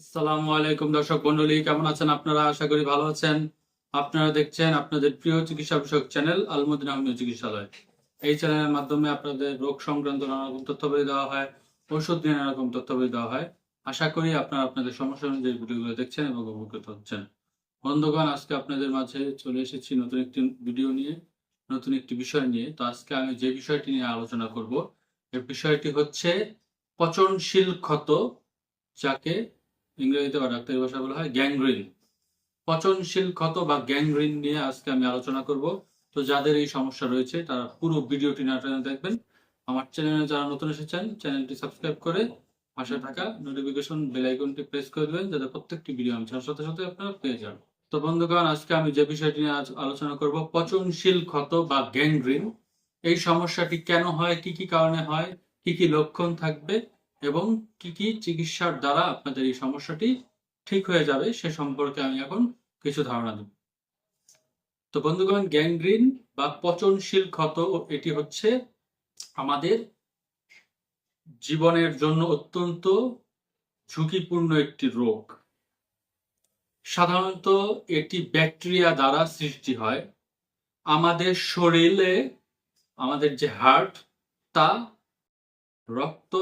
আসসালামু আলাইকুম দর্শক মন্ডলী, কেমন আছেন আপনারা? আশা করি ভালো আছেন। আপনারা দেখছেন আপনাদের প্রিয় চিকিৎসা বিষয়ক চ্যানেল আলমদিন আহমেদ চিকিৎসালয়। এই চ্যানেলের মাধ্যমে আপনাদের রোগ সংক্রান্ত নানা রকম দেওয়া হয়, ওষুধ নিয়ে নানা রকম দেওয়া হয়। আশা করি আপনারা আপনাদের সমস্যা অনুযায়ী ভিডিওগুলো দেখছেন এবং উপকৃত হচ্ছেন। বন্ধুগণ, আজকে আপনাদের মাঝে চলে এসেছি নতুন একটি ভিডিও নিয়ে, নতুন একটি বিষয় নিয়ে। তো আজকে আমি যে বিষয়টি নিয়ে আলোচনা করব এই বিষয়টি হচ্ছে পচনশীল ক্ষত, যাকে ইংরেজিতে বা ডাক্তারি ভাষা বলা হয় গ্যাংগ্রিন। পচনশীল ক্ষত বা গ্যাংগ্রিন নিয়ে আজকে আমি আলোচনা করব। তো যাদের এই সমস্যা রয়েছে, তারা পুরো ভিডিওটি না টেনে দেখবেন। আমার চ্যানেলে যারা নতুন এসেছেন, চ্যানেলটি সাবস্ক্রাইব করে পাশে থাকা নোটিফিকেশন বেল আইকনটি প্রেস করে দেবেন, যাতে প্রত্যেকটি ভিডিও আমি ছাড়ার সাথে সাথে আপনারা পেয়ে যান। তো বন্ধুগণ, আজকে আমি যে বিষয়টি নিয়ে আলোচনা করব, পচনশীল ক্ষত বা গ্যাংগ্রিন। এই সমস্যাটি কেন হয়, কি কি কারণে হয়, কি কি লক্ষণ থাকবে এবং কি কি চিকিৎসার দ্বারা আপনাদের এই সমস্যাটি ঠিক হয়ে যাবে সে সম্পর্কে আমি এখন কিছু ধারণা দেব। তো বন্ধুগণ, গ্যাংগ্রিন বা পচনশীল ক্ষত এটি হচ্ছে আমাদের জীবনের জন্য অত্যন্ত ঝুঁকিপূর্ণ একটি রোগ। সাধারণত এটি ব্যাকটেরিয়া দ্বারা সৃষ্টি হয়। আমাদের শরীরে আমাদের যে হার্ট, তা রক্ত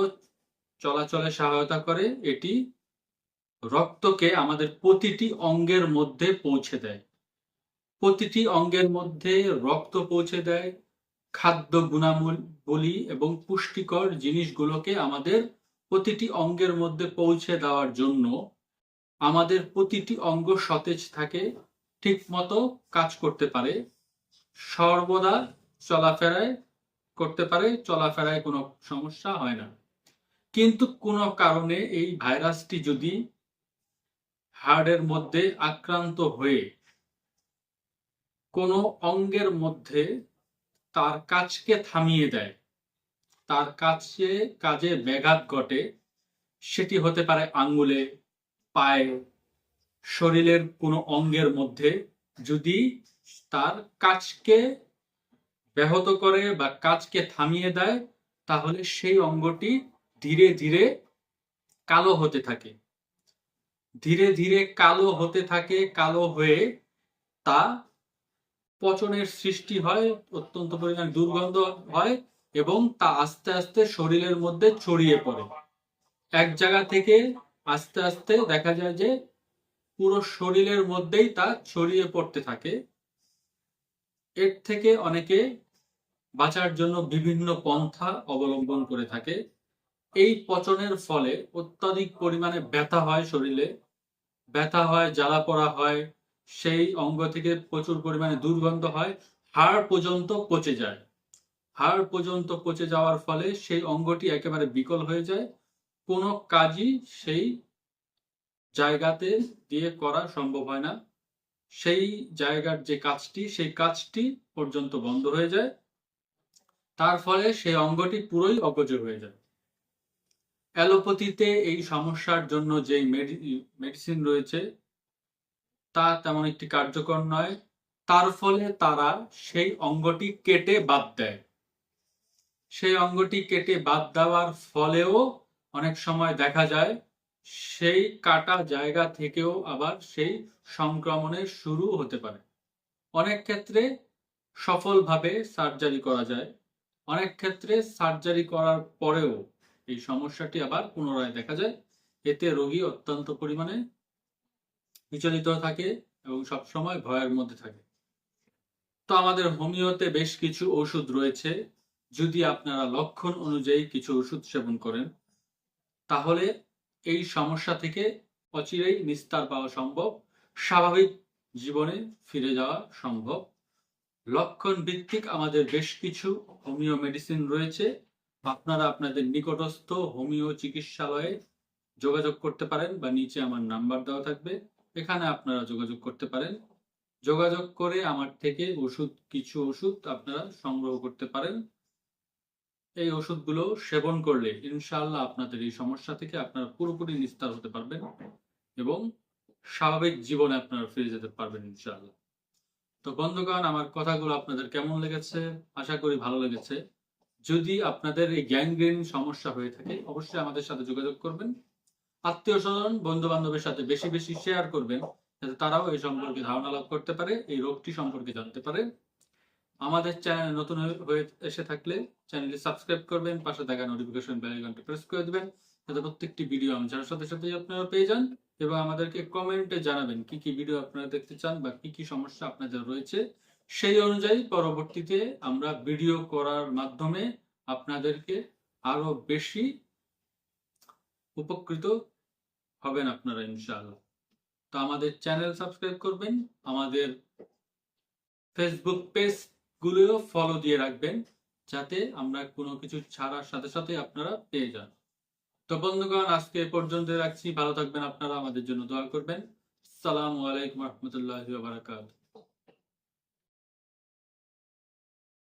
চলাচলে সহায়তা করে, এটি রক্তকে আমাদের প্রতিটি অঙ্গের মধ্যে পৌঁছে দেয়। প্রতিটি অঙ্গের মধ্যে রক্ত পৌঁছে দেয়, খাদ্য গুণাবলী এবং পুষ্টিকর জিনিসগুলোকে আমাদের প্রতিটি অঙ্গের মধ্যে পৌঁছে দেওয়ার জন্য আমাদের প্রতিটি অঙ্গ সতেজ থাকে ঠিক মতো কাজ করতে পারে, সর্বদা চলাফেরায় করতে পারে, চলাফেরায় কোনো সমস্যা হয় না। কিন্তু কোনো কারণে এই ভাইরাসটি যদি হার্টের মধ্যে আক্রান্ত হয়ে কোনো অঙ্গের মধ্যে তার কাজকে থামিয়ে দেয়, তার কাছে কাজে ব্যাঘাত ঘটে, সেটি হতে পারে আঙ্গুলে পায়ে, শরীরের কোনো অঙ্গের মধ্যে যদি তার কাজকে ব্যাহত করে বা কাজকে থামিয়ে দেয়, তাহলে সেই অঙ্গটি ধীরে ধীরে কালো হতে থাকে। ধীরে ধীরে কালো হতে থাকে, কালো হয়ে তা পচনের সৃষ্টি হয়, অত্যন্ত পরিমাণ দুর্গন্ধ হয় এবং তা আস্তে আস্তে শরীরের মধ্যে ছড়িয়ে পড়ে। এক জায়গা থেকে আস্তে আস্তে দেখা যায় যে পুরো শরীরের মধ্যেই তা ছড়িয়ে পড়তে থাকে। এর থেকে অনেকে বাঁচার জন্য বিভিন্ন পন্থা অবলম্বন করে থাকে। এই পচনের ফলে অত্যাধিক পরিমাণে ব্যথা হয় শরীরে। ব্যথা হয়, জ্বালা পড়া হয়, সেই অঙ্গ থেকে প্রচুর পরিমাণে দুর্গন্ধ হয়, হাড় পর্যন্ত পচে যায়। হাড় পর্যন্ত পচে যাওয়ার ফলে সেই অঙ্গটি একেবারে বিকল হয়ে যায়। কোনো কাজই সেই জায়গাতে দিয়ে করা সম্ভব হয় না। সেই জায়গার যে কাজটি, সেই কাজটি পর্যন্ত বন্ধ হয়ে যায়। তার ফলে সেই অঙ্গটি পুরোই অগজ হয়ে যায়। অ্যালোপ্যাথিতে এই সমস্যার জন্য যে মেডিসিন রয়েছে, তা তেমন একটি কার্যকর নয়। তার ফলে তারা সেই অঙ্গটি কেটে বাদ দেয়। সেই অঙ্গটি কেটে বাদ দেওয়ার ফলেও অনেক সময় দেখা যায়, সেই কাটা জায়গা থেকেও আবার সেই সংক্রমণের শুরু হতে পারে। অনেক ক্ষেত্রে সফলভাবে সার্জারি করা যায়। অনেক ক্ষেত্রে সার্জারি করার পরেও এই সমস্যাটি আবার পুনরায় দেখা যায়। এতে রোগী অত্যন্ত পরিমাণে বিচলিত থাকে এবং সবসময় ভয়ের মধ্যে থাকে। তো আমাদের হোমিওতে বেশ কিছু ওষুধ রয়েছে। যদি আপনারা লক্ষণ অনুযায়ী কিছু ওষুধ সেবন করেন, তাহলে এই সমস্যা থেকে অচিরেই নিস্তার পাওয়া সম্ভব। স্বাভাবিক জীবনে ফিরে যাওয়া সম্ভব। লক্ষণ ভিত্তিক আমাদের বেশ কিছু হোমিও মেডিসিন রয়েছে। আপনারা আপনাদের নিকটস্থ হোমিও চিকিৎসালয়ে যোগাযোগ করতে পারেন বা নিচে আমার নাম্বার দেওয়া থাকবে। এখানে আপনারা যোগাযোগ করতে পারেন। যোগাযোগ করে আমার থেকে ওষুধ, কিছু ওষুধ আপনারা সংগ্রহ করতে পারেন। এই ওষুধগুলো সেবন করলে ইনশাআল্লাহ আপনাদের এই সমস্যা থেকে আপনারা পুরোপুরি নিস্তার হতে পারবেন এবং স্বাভাবিক জীবনে আপনারা ফিরে যেতে পারবেন ইনশাআল্লাহ। তো বন্ধুগণ, আমার কথাগুলো আপনাদের কেমন লেগেছে? আশা করি ভালো লেগেছে। যদি আপনাদের এই গ্যাংগ্রিন সমস্যা হয়ে থাকে, অবশ্যই আমাদের সাথে যোগাযোগ করবেন। আত্মীয় স্বজন বন্ধু বান্ধবের সাথে বেশি বেশি শেয়ার করবেন, যাতে তারাও এই সম্পর্কে ধারণা লাভ করতে পারে, এই রোগটি সম্পর্কে জানতে পারে। আমাদের চ্যানেল নতুন হয়ে এসে থাকলে চ্যানেলটি সাবস্ক্রাইব করবেন, পাশে থাকা নোটিফিকেশন বেল আইকনটি প্রেস করে দেবেন, যাতে প্রত্যেকটি ভিডিও আমি যার সাথে সাথে আপনারা পেয়ে যান এবং আমাদেরকে কমেন্টে জানাবেন কি কি ভিডিও আপনারা দেখতে চান বা কি কি সমস্যা আপনাদের রয়েছে। সেই অনুযায়ী পরবর্তীতে আমরা ভিডিও করার মাধ্যমে আপনাদেরকে আরও বেশি উপকৃত হবেন আপনারা, ইনশাআল্লাহ। তো আমাদের চ্যানেল সাবস্ক্রাইব করবেন, আমাদের ফেসবুক পেজ গুলোও ফলো দিয়ে রাখবেন, যাতে আমরা কোনো কিছু ছাড়ার সাথে সাথে আপনারা পেয়ে যান। তো বন্ধুগণ, আজকে এ পর্যন্ত রাখছি। ভালো থাকবেন আপনারা। আমাদের জন্য দোয়া করবেন। আসসালামু আলাইকুম রহমতুল্লাহ বারাকাতুহু।